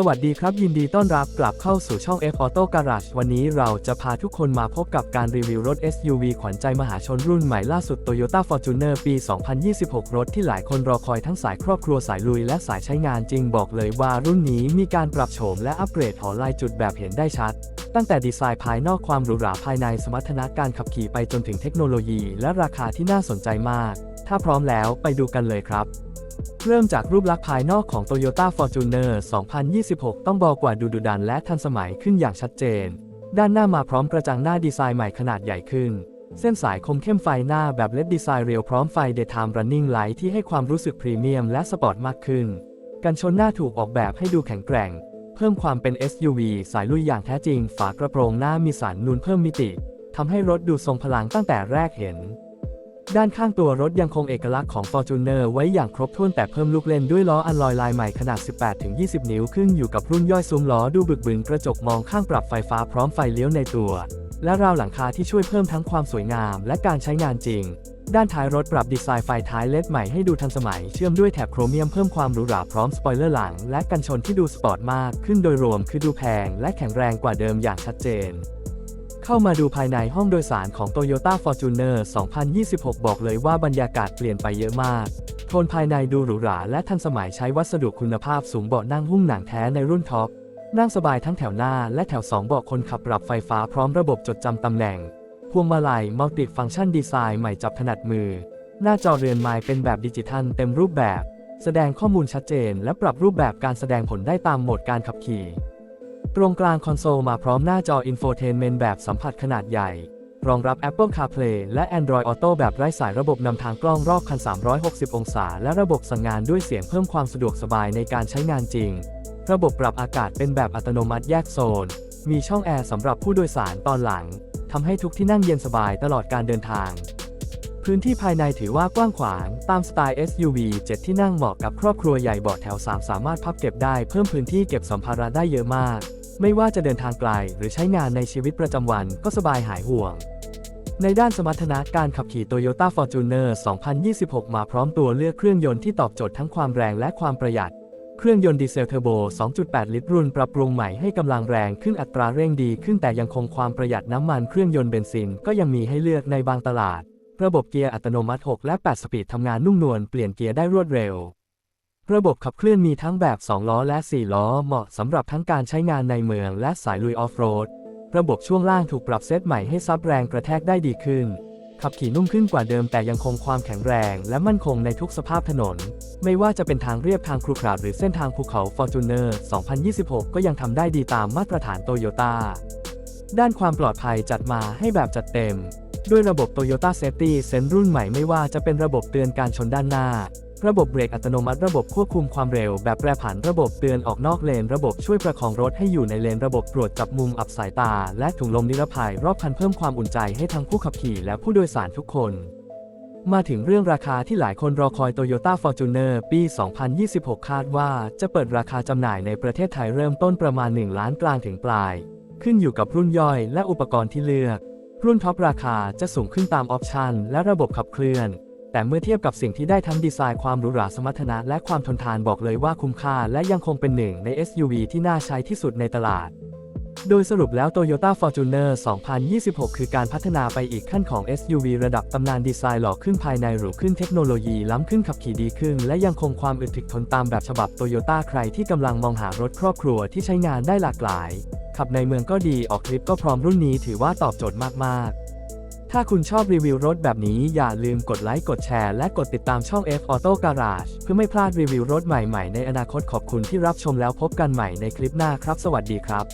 สวัสดีครับ ยินดีต้อนรับกลับเข้าสู่ช่อง F Auto Garage วันนี้เราจะพาทุกคนมาพบกับการรีวิวรถ SUV ขวัญใจมหาชนรุ่นใหม่ล่าสุด Toyota Fortuner ปี 2026 รถที่หลายคนรอคอยทั้งสายครอบครัวสายลุยและสายใช้งานจริงบอกเลยว่ารุ่นนี้มีการปรับโฉมและอัปเกรดหอลายจุดแบบเห็นได้ชัด ตั้งแต่ดีไซน์ภายนอกความหรูหราภายในสมรรถนะการขับขี่ไปจนถึงเทคโนโลยี และราคาที่น่าสนใจมาก ถ้าพร้อมแล้วไปดูกันเลยครับ เริ่มจากรูปลักษณ์ภายนอกของ Toyota Fortuner 2026 ต้องบอกว่าดูดุดันและทันสมัยขึ้นอย่างชัดเจน ด้านหน้ามาพร้อมกระจังหน้าดีไซน์ใหม่ขนาดใหญ่ขึ้น เส้นสายคมเข้มไฟหน้าแบบเลดดีไซน์เรียวพร้อมไฟ Daytime Running Light ที่ให้ความรู้สึกพรีเมียมและสปอร์ตมากขึ้น กันชนหน้าถูกออกแบบให้ดูแข็งแกร่ง เพิ่มความเป็น SUV สายลุยอย่างแท้จริง ฝากระโปรงหน้ามีสันนูนเพิ่มมิติทำให้รถดูทรงพลังตั้งแต่แรกเห็น ด้านข้างตัวรถยังคงเอกลักษณ์ของ Fortuner ไว้อย่างครบถ้วนแต่เพิ่มลูกเล่นด้วยล้ออัลลอยลายใหม่ขนาด 18-20 นิ้วขึ้นอยู่กับรุ่นย่อยซุ้มล้อดูบึกบึนกระจกมองข้างปรับไฟฟ้าพร้อมไฟเลี้ยวในตัว และราวหลังคาที่ช่วยเพิ่มทั้งความสวยงามและการใช้งานจริง ด้านท้ายรถปรับดีไซน์ไฟท้ายเลดใหม่ให้ดูทันสมัยเชื่อมด้วยแถบโครเมียมเพิ่มความหรูหราพร้อมสปอยเลอร์หลัง และกันชนที่ดูสปอร์ตมากขึ้นโดยรวมคือดูแพง และแข็งแรงกว่าเดิมอย่างชัดเจน เข้ามาดูภายในห้องโดยสารของ Toyota Fortuner 2026 บอกเลยว่าบรรยากาศเปลี่ยนไปเยอะมาก โทนภายในดูหรูหราและทันสมัยใช้วัสดุคุณภาพสูงเบาะนั่งหุ้มหนังแท้ในรุ่นท็อป นั่งสบายทั้งแถวหน้าและแถว 2 เบาะคนขับปรับไฟฟ้าพร้อมระบบจดจำตำแหน่ง พวงมาลัยมัลติฟังชันดีไซน์ใหม่จับถนัดมือ หน้าจอเรือนไม้เป็นแบบดิจิทัลเต็มรูปแบบ แสดงข้อมูลชัดเจน และปรับรูปแบบการแสดงผลได้ตามโหมดการขับขี่ ตรงกลางคอนโซลมาพร้อมหน้าจอ Infotainment แบบสัมผัสขนาดใหญ่ รองรับ Apple CarPlay และ Android Auto แบบไร้สายระบบนำทางกล้องรอบคัน 360 องศา และระบบสั่งงานด้วยเสียงเพิ่มความสะดวกสบายในการใช้งานจริง ระบบปรับอากาศเป็นแบบอัตโนมัติแยกโซน มีช่องแอร์สำหรับผู้โดยสารตอนหลังทำให้ทุกที่นั่งเย็นสบายตลอดการเดินทาง พื้นที่ภายในถือว่ากว้างขวาง ตามสไตล์ SUV 7 ที่นั่งเหมาะกับครอบครัวใหญ่เบาะแถว 3 สามารถพับเก็บได้เพิ่มพื้นที่เก็บสัมภาระได้เยอะมาก ไม่ว่าจะเดินทางไกลหรือใช้งานในชีวิตประจำวันก็สบายหายห่วง ในด้านสมรรถนะการขับขี่ Toyota Fortuner 2026 มาพร้อมตัวเลือกเครื่องยนต์ที่ตอบโจทย์ทั้งความแรงและความประหยัด เครื่องยนต์ดีเซลเทอร์โบ 2.8 ลิตรรุ่นปรับปรุงใหม่ให้กำลังแรงขึ้นอัตราเร่งดีขึ้นแต่ยังคงความประหยัดน้ำมันเครื่องยนต์เบนซินก็ยังมีให้เลือกในบางตลาด ระบบเกียร์อัตโนมัติ 6 และ 8 สปีดทำงานนุ่มนวลเปลี่ยนเกียร์ได้รวดเร็ว ระบบขับเคลื่อนมีทั้งแบบ 2 ล้อและ 4 ล้อ เหมาะสำหรับทั้งการใช้งานในเมืองและสายลุยออฟโรด ระบบช่วงล่างถูกปรับเซตใหม่ให้ซับแรงกระแทกได้ดีขึ้น ขับขี่นุ่มขึ้นกว่าเดิมแต่ยังคงความแข็งแรงและมั่นคงในทุกสภาพถนน ไม่ว่าจะเป็นทางเรียบทางครุขระหรือเส้นทางภูเขา Fortuner 2026 ก็ยังทำได้ดีตามมาตรฐานโตโยต้าด้านความปลอดภัยจัดมาให้แบบจัดเต็ม ด้วยระบบ Toyota Safety Sense รุ่นใหม่ไม่ว่าจะเป็นระบบเตือนการชนด้านหน้า ระบบเบรกอัตโนมัติระบบควบคุมความเร็วแบบแปรผันระบบเตือนออกนอกเลน ระบบช่วยประคองรถให้อยู่ในเลนระบบตรวจจับมุมอับสายตา และถุงลมนิรภัยรอบคันเพิ่มความอุ่นใจให้ทั้งผู้ขับขี่และผู้โดยสารทุกคน มาถึงเรื่องราคาที่หลายคนรอคอย Toyota Fortuner ปี 2026 คาดว่าจะเปิดราคาจำหน่ายในประเทศไทยเริ่มต้นประมาณ 1 ล้านกลางถึงปลาย ขึ้นอยู่กับรุ่นย่อยและอุปกรณ์ที่เลือก รุ่นท็อปราคาจะสูงขึ้นตามออปชันและระบบขับเคลื่อน แต่เมื่อเทียบกับสิ่งที่ได้ทั้งดีไซน์ความหรูหราสมรรถนะและความทนทานบอกเลยว่าคุ้มค่าและยังคงเป็นหนึ่งใน SUV ที่น่าใช้ที่สุดในตลาด โดยสรุปแล้ว Toyota Fortuner 2026 คือการพัฒนาไปอีกขั้นของ SUV ระดับตำนานดีไซน์หล่อขึ้นภายในหรูขึ้นเทคโนโลยีล้ำขึ้นขับขี่ดีขึ้น และยังคงความอึดถึกทนตามแบบฉบับ Toyota ใครที่กำลังมองหารถครอบครัวที่ใช้งานได้หลากหลาย ขับในเมืองก็ดีออกทริปก็พร้อมรุ่นนี้ถือว่าตอบโจทย์มากๆ ถ้าคุณชอบรีวิวรถแบบนี้อย่าลืมกดไลค์กดแชร์และกดติดตามช่อง F Auto Garage เพื่อไม่พลาดรีวิวรถใหม่ๆ ในอนาคตขอบคุณที่รับชมแล้วพบกันใหม่ในคลิปหน้าครับ สวัสดีครับ